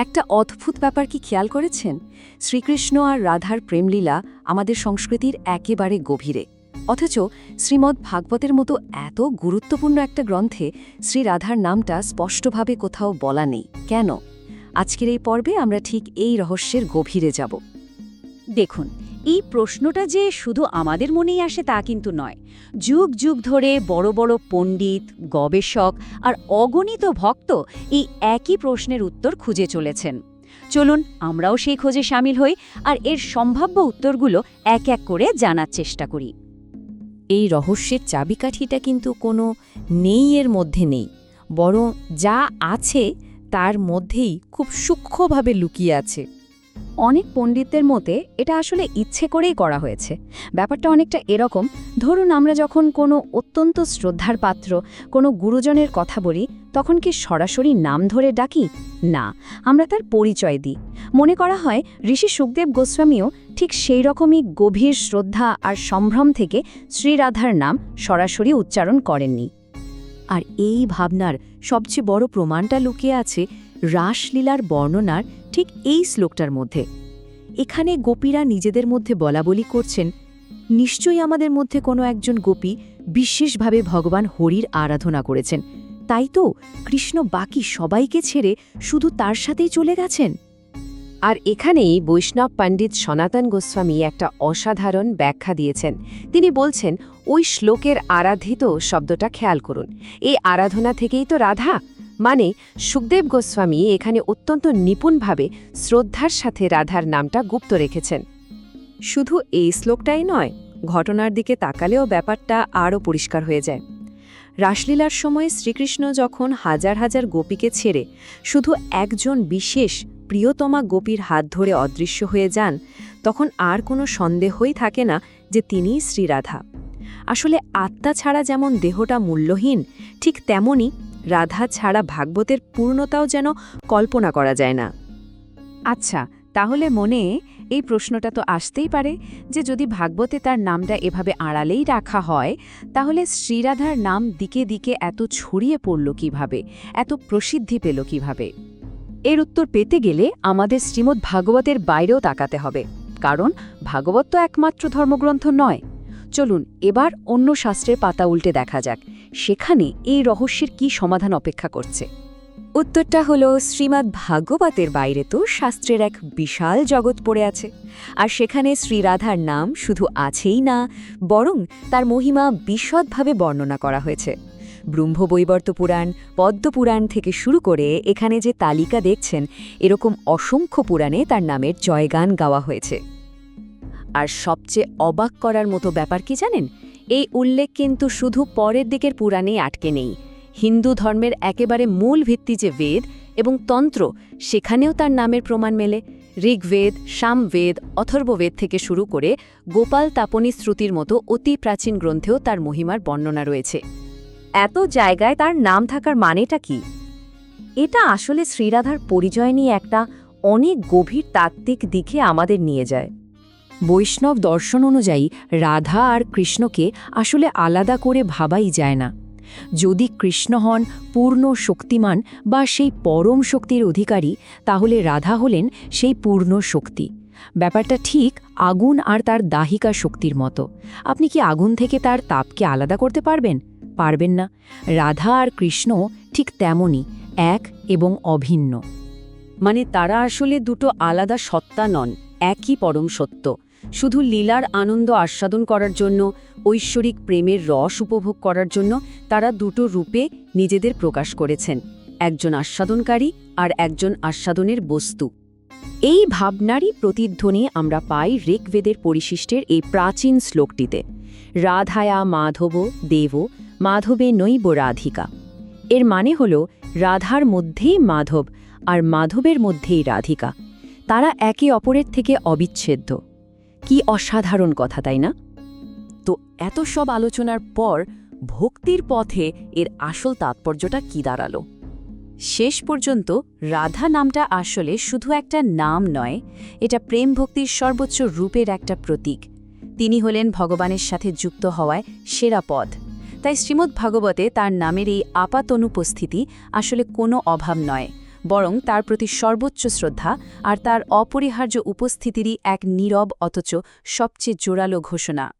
একটা অদ্ভুত ব্যাপার কি খেয়াল করেছেন? শ্রীকৃষ্ণ আর রাধার প্রেমলীলা আমাদের সংস্কৃতির একেবারে গভীরে। অথচ শ্রীমদ্ ভাগবতের মতো এত গুরুত্বপূর্ণ একটা গ্রন্থে শ্রী রাধার নামটা স্পষ্টভাবে কোথাও বলা নেই। কেন? আজকের এই পর্বে আমরা ঠিক এই রহস্যের গভীরে যাব। দেখুন এই প্রশ্নটা যে শুধু আমাদের মনেই আসে তা কিন্তু নয়। যুগ যুগ ধরে বড় বড় পণ্ডিত, গবেষক আর অগণিত ভক্ত এই একই প্রশ্নের উত্তর খুঁজে চলেছেন। চলুন আমরাও সেই খোঁজে সামিল হই আর এর সম্ভাব্য উত্তরগুলো এক এক করে জানার চেষ্টা করি। এই রহস্যের চাবিকাঠিটা কিন্তু কোনো নেই এর মধ্যে নেই, বরং যা আছে তার মধ্যেই খুব সূক্ষ্মভাবে লুকিয়ে আছে। অনেক পণ্ডিতদের মতে এটা আসলে ইচ্ছে করেই করা হয়েছে। ব্যাপারটা অনেকটা এরকম। ধরুন আমরা যখন কোনো অত্যন্ত শ্রদ্ধার পাত্র, কোনো গুরুজনের কথা বলি, তখন কি সরাসরি নাম ধরে ডাকি? না, আমরা তার পরিচয় দিই। মনে করা হয় ঋষি সুখদেব গোস্বামীও ঠিক সেই রকমই গভীর শ্রদ্ধা আর সম্ভ্রম থেকে শ্রীরাধার নাম সরাসরি উচ্চারণ করেননি। আর এই ভাবনার সবচেয়ে বড় প্রমাণটা লুকিয়ে আছে রাসলীলার বর্ণনার ঠিক এই শ্লোকটার মধ্যে। এখানে গোপীরা নিজেদের মধ্যে বলাবলি করছেন, নিশ্চয়ই আমাদের মধ্যে কোনো একজন গোপী বিশেষভাবে ভগবান হরির আরাধনা করেছেন। তাই তো কৃষ্ণ বাকি সবাইকে ছেড়ে শুধু তার সাথেই চলে গেছেন? আর এখানেই বৈষ্ণব পণ্ডিত সনাতন গোস্বামী একটা অসাধারণ ব্যাখ্যা দিয়েছেন। তিনি বলছেন, ওই শ্লোকের আরাধিত শব্দটা খেয়াল করুন। এই আরাধনা থেকেই তো রাধা। মানে সুখদেব গোস্বামী এখানে অত্যন্ত নিপুণভাবে শ্রদ্ধার সাথে রাধার নামটা গুপ্ত রেখেছেন। শুধু এই শ্লোকটাই নয়, ঘটনার দিকে তাকালেও ব্যাপারটা আরও পরিষ্কার হয়ে যায়। রাসলীলার সময়ে শ্রীকৃষ্ণ যখন হাজার হাজার গোপীকে ছেড়ে শুধু একজন বিশেষ প্রিয়তমা গোপীর হাত ধরে অদৃশ্য হয়ে যান, তখন আর কোনো সন্দেহই থাকে না যে তিনিই শ্রীরাধা। আসলে আত্মা ছাড়া যেমন দেহটা মূল্যহীন, ঠিক তেমনি রাধা ছাড়া ভাগবতের পূর্ণতাও যেন কল্পনা করা যায় না। আচ্ছা তাহলে মনে এই প্রশ্নটা তো আসতেই পারে যে যদি ভাগবতে তার নামটা এভাবে আড়ালেই রাখা হয়, তাহলে শ্রীরাধার নাম দিকে দিকে এত ছড়িয়ে পড়ল কীভাবে? এত প্রসিদ্ধি পেল কীভাবে? এর উত্তর পেতে গেলে আমাদের শ্রীমদ্ ভাগবতের বাইরেও তাকাতে হবে, কারণ ভাগবত তো একমাত্র ধর্মগ্রন্থ নয়। চলুন, এবার অন্য শাস্ত্রের পাতা উল্টে দেখা যাক। সেখানে এই রহস্যের কি সমাধান অপেক্ষা করছে? উত্তরটা হলো, শ্রীমদ্ ভাগবতের বাইরে তো শাস্ত্রের এক বিশাল জগৎ পড়ে আছে। আর সেখানে শ্রীরাধার নাম শুধু আছেই না, বরং তার মহিমা বিশদভাবে বর্ণনা করা হয়েছে। ব্রহ্মবৈবর্ত পুরাণ পদ্মপুরাণ থেকে শুরু করে এখানে যে তালিকা দেখছেন, এরকম অসংখ্য পুরাণে তার নামের জয়গান গাওয়া হয়েছে। আর সবচেয়ে অবাক করার মতো ব্যাপার কি জানেন? এই উল্লেখ কিন্তু শুধু পরের দিকের পুরাণেই আটকে নেই। হিন্দু ধর্মের একেবারে মূল ভিত্তি যে বেদ এবং তন্ত্র, সেখানেও তার নামের প্রমাণ মেলে। ঋগ্বেদ, সামবেদ, অথর্ববেদ থেকে শুরু করে গোপাল তাপনী শ্রুতির মতো অতি প্রাচীন গ্রন্থেও তার মহিমার বর্ণনা রয়েছে। এত জায়গায় তার নাম থাকার মানেটা কি? এটা আসলে শ্রীরাধার পরিচয় নিয়ে একটা অনেক গভীর তাত্ত্বিক দিকে আমাদের নিয়ে যায়। বৈষ্ণব দর্শন অনুযায়ী রাধা আর কৃষ্ণকে আসলে আলাদা করে ভাবাই যায় না। যদি কৃষ্ণ হন পূর্ণ শক্তিমান বা সেই পরম শক্তির অধিকারী, তাহলে রাধা হলেন সেই পূর্ণ শক্তি। ব্যাপারটা ঠিক আগুন আর তার দাহিকা শক্তির মতো। আপনি কি আগুন থেকে তার তাপকে আলাদা করতে পারবেন? পারবেন না। রাধা আর কৃষ্ণ ঠিক তেমনই, এক এবং অভিন্ন। মানে তারা আসলে দুটো আলাদা সত্তা নন, একই পরম সত্য। শুধু লীলার আনন্দ আস্বাদন করার জন্য, ঐশ্বরিক প্রেমের রস উপভোগ করার জন্য তারা দুটো রূপে নিজেদের প্রকাশ করেছেন, একজন আস্বাদনকারী আর একজন আস্বাদনের বস্তু। এই ভাবনারই প্রতিধ্বনি আমরা পাই ঋগ্বেদের পরিশিষ্টের এই প্রাচীন শ্লোকটিতে। রাধায়া মাধব দেব, মাধবে নৈব রাধিকা। এর মানে হল রাধার মধ্যেই মাধব আর মাধবের মধ্যেই রাধিকা। তারা একে অপরের থেকে অবিচ্ছেদ্য। কি অসাধারণ কথা, তাই না? তো এত সব আলোচনার পর ভক্তির পথে এর আসল তাৎপর্যটা কি দাঁড়াল? শেষ পর্যন্ত রাধা নামটা আসলে শুধু একটা নাম নয়, এটা প্রেম ভক্তির সর্বোচ্চ রূপের একটা প্রতীক। তিনি হলেন ভগবানের সাথে যুক্ত হওয়ায় সেরা পথ। তাই শ্রীমদ্ ভাগবতে তার নামের এই আপাত অনুপস্থিতি আসলে কোনো অভাব নয়। বরং তার প্রতি সর্বোচ্চ শ্রদ্ধা আর তার অপরিহার্য উপস্থিতিরই এক নীরব অথচ সবচেয়ে জোরালো ঘোষণা।